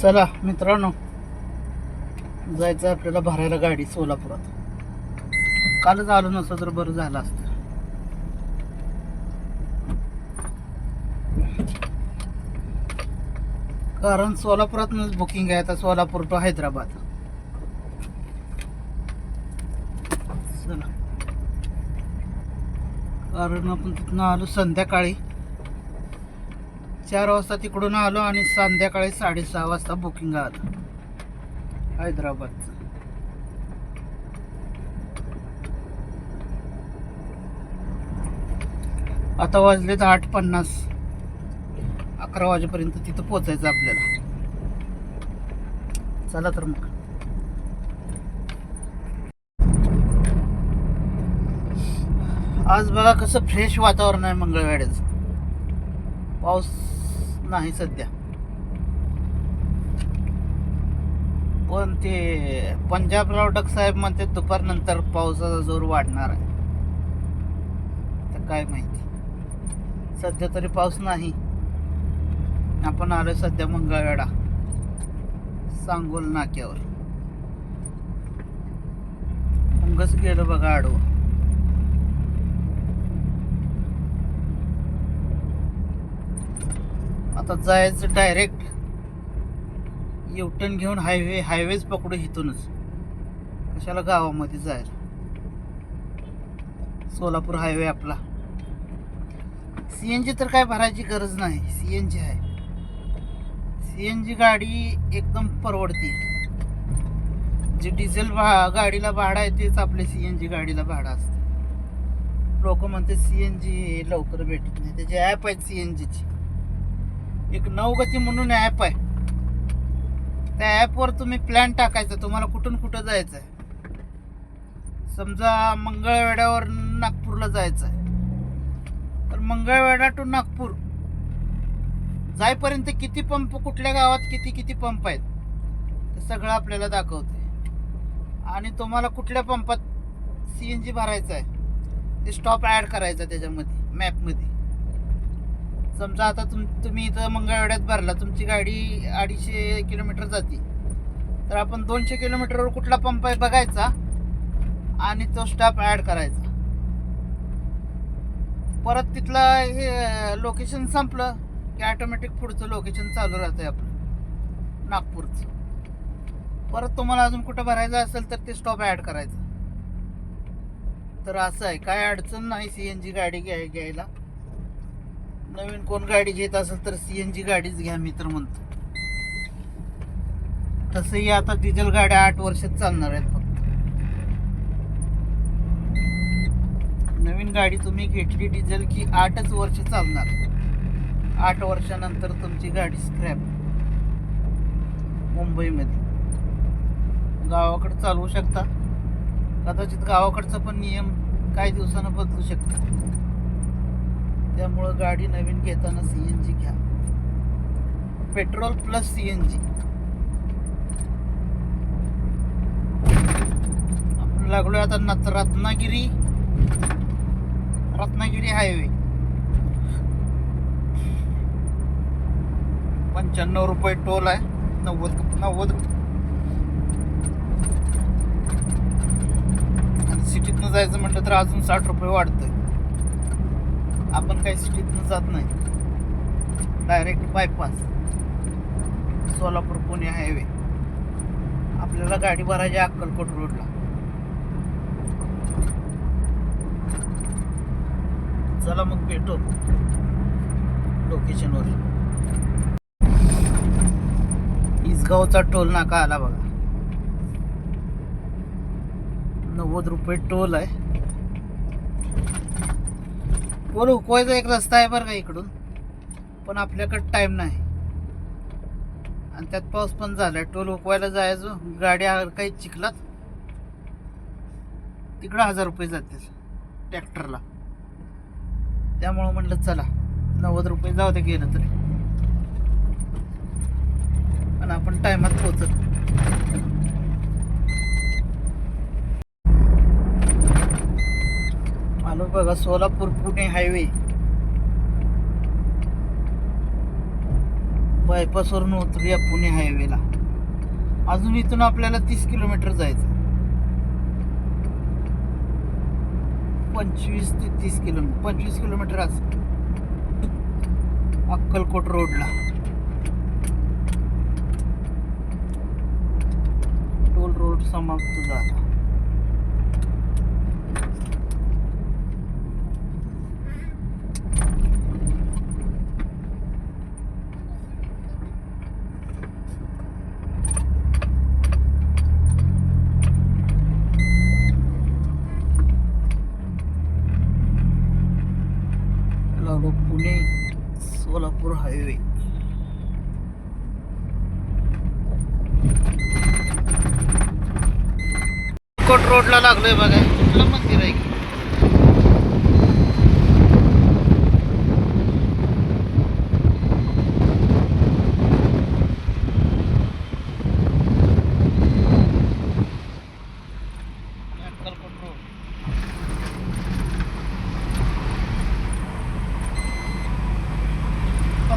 चला मित्रांनो जायचं आपल्याला भरायला गाडी सोलापुरात. कालच आलो नसतं तर बरं झालं असतं. कारण सोलापुरातूनच बुकिंग आहे आता सोलापूर टू हैदराबाद. चला. कारण आपण तिथनं आलो संध्याकाळी. चार वाजता तिकडून आलो आणि संध्याकाळी साडेसहा वाजता बुकिंग आलं. हैदराबादचं. आता वाजलेत आठ पन्नास. अकरा वाजेपर्यंत तिथं पोचायचं आपल्याला. चला तर मग. आज बघा कसं फ्रेश वातावरण आहे मंगळवेड्याचं पाऊस नाही सध्या. पण ते पंजाबराव डक साहेब म्हणते दुपारनंतर पावसाचा जोर वाढणार आहे. तर काय माहिती. सध्या तरी पाऊस नाही. आपण आलोय सध्या मंगळवेढा. सांगोल नाक्यावर. मुंगस गेलं बघा आडवं. आता जायचं डायरेक्ट युटर्न घेऊन हायवे हायवेच पकडू इथूनच. कशाला गावामध्ये जायला सोलापूर हायवे आपला. सी एन जी तर काय भरायची गरज नाही. सी एन जी आहे. सी एन जी गाडी एकदम परवडती. जे डिझेल भा गाडीला भाडं आहे तेच आपले सी एन जी गाडीला भाडं असतं. लोक म्हणते सी एन जी लवकर भेटत नाही. त्याची ॲप आहेत सी एन जीची एक नवगती म्हणून ॲप आहे. त्या ॲपवर तुम्ही प्लॅन टाकायचा तुम्हाला कुठून कुठं जायचं आहे समजा मंगळवेड्यावर नागपूरला जायचं आहे तर मंगळवेढा टू नागपूर. जाईपर्यंत किती पंप कुठल्या गावात किती किती पंप आहेत ते सगळं आपल्याला दाखवते. आणि तुम्हाला कुठल्या पंपात सी एन जी भरायचं आहे ते स्टॉप ॲड करायचा त्याच्यामध्ये मॅपमध्ये समजा आता तुम तुम्ही इथं मंगळवेड्यात भरला तुमची गाडी अडीचशे किलोमीटर जाते. तर आपण दोनशे किलोमीटरवर कुठला पंप आहे बघायचा आणि तो स्टॉप ॲड करायचा. परत तिथलं हे लोकेशन संपलं की ऑटोमॅटिक पुढचं लोकेशन चालू राहतं आहे आपलं. नागपूरचं. परत तुम्हाला अजून कुठं भरायचं असेल तर ते स्टॉप ॲड करायचं. तर असं आहे. काय अडचण नाही सी एन जी गाडी घ्याय घ्यायला. नवीन कोण गाडी घेत असेल तर सी एन जी गाडीच घ्या मी तर म्हणतो. तसंही आता डिझेल गाड्या आठ वर्षात चालणार आहेत फक्त. नवीन गाडी तुम्ही घेतली डिझेल की आठच वर्ष चालणार. आठ वर्षानंतर तुमची गाडी स्क्रॅप मुंबईमध्ये. गावाकडे चालवू शकता. कदाचित गावाकडचा पण नियम काही दिवसानं बदलू शकता त्यामुळं गाडी नवीन घेताना सी एन जी घ्या. Petrol plus C N G आपण लागलोय आता नत रत्नागिरी. रत्नागिरी हायवे. पंच्याण्णव रुपये टोल आहे. नव्वद नव्वद आणि सिटीतनं जायचं म्हटलं तर अजून साठ रुपये वाढतंय. आपण काही सिटीतनं जात नाही. Direct bypass Solapur Pune highway आपल्याला गाडी भरायची आहे अक्कलकोट रोडला चला मग भेटू. लोकेशनवर इसगावचा टोल नाका आला बघा. नव्वद रुपये टोल आहे. टोल हुकवायचा एक रस्ता आहे बरं का इकडून. पण आपल्याकडं टाईम नाही. आणि त्यात पाऊस पण झाला टोल हुकवायला जायचो. गाडी काही चिखलात. तिकडं हजार रुपये जातील ट्रॅक्टरला. त्यामुळं म्हटलं चला नव्वद रुपये जाऊ दे गेलं तरी. पण आपण टायमात पोचत आलो बघा सोलापूर पुणे हायवे बायपासवरून उतरूया पुणे हायवेला अजून इथून आपल्याला तीस किलोमीटर जायचं. पंचवीस ते तीस किलोमीटर पंचवीस किलोमीटर असं अक्कलकोट रोडला टोल रोड समाप्त झाला. लागलो पुणे सोलापूर हायवे. कोट रोडला लागलोय बघा. कुठलं मंदिर आहे की अक्कलकोट रोड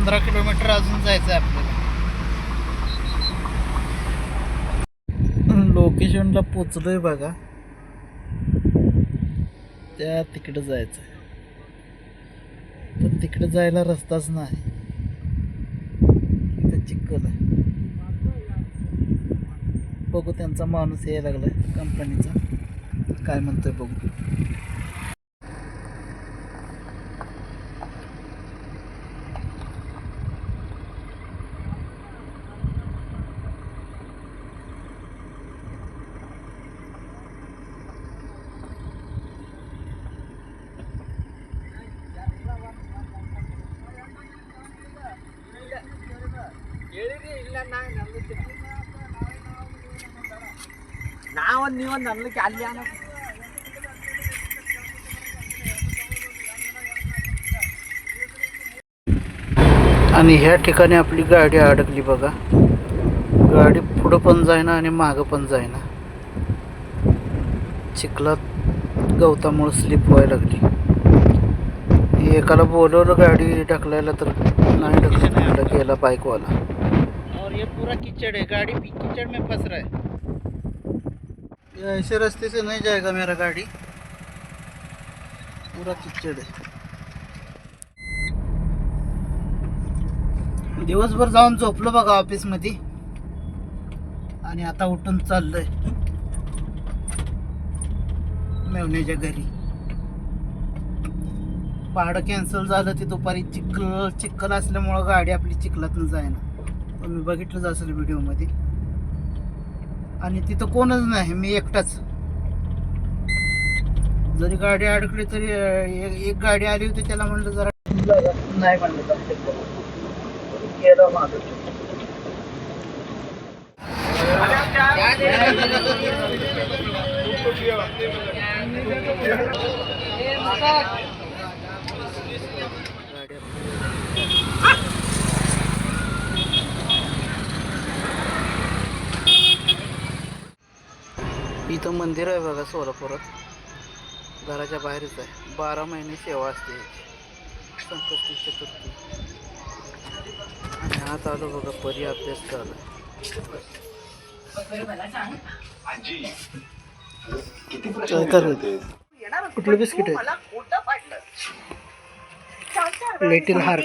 पंधरा किलोमीटर अजून जायचं आहे आपल्याला लोकेशनला पोचलोय बघा. त्या तिकडं जायचं पण तिकडे जायला रस्ताच नाही. इथं चिखल आहे. बघू त्यांचा माणूस यायला लागलाय कंपनीचा काय म्हणतोय बघू. आवन निवन झालं की आली आण. आणि ह्या ठिकाणी आपली गाडी अडकली बघा. गाडी पुढं पण जायना आणि मागं पण जायना चिखलात गवतामुळं स्लिप व्हायला लागली. एकाला बोलवलं गाडी ढकलायला तर नाही ढकलायला गेला बाईकवाला और ये गाड़ी किचड कीचड़ में ऐसे रास्ते से नहीं जाएगा मेरा गाड़ी? पूरा किचड़ है दिवसभर जाऊन झोपलो बघा ऑफिसमध्ये. आणि आता उठून चाललोय. मेवण्याच्या घरी. भाडं कॅन्सल झालं ते दुपारी चिखल चिखल असल्यामुळं गाडी आपली चिखलातून जायना तुम्ही बघितलंच असेल व्हिडिओमध्ये आणि तिथं कोणच नाही मी एकटाच. जरी गाडी अडकली तरी एक एक गाडी आली होती त्याला म्हणलं जरा नाही म्हणलं इथं मंदिर आहे बघा सोलापुरात. घराच्या बाहेरच आहे. बारा महिने सेवा असते. संकष्टी चतुर्थी. आणि आत आलो बघा परी अभ्यास चालू काय करत कुठलं बिस्किट आहे? Little heart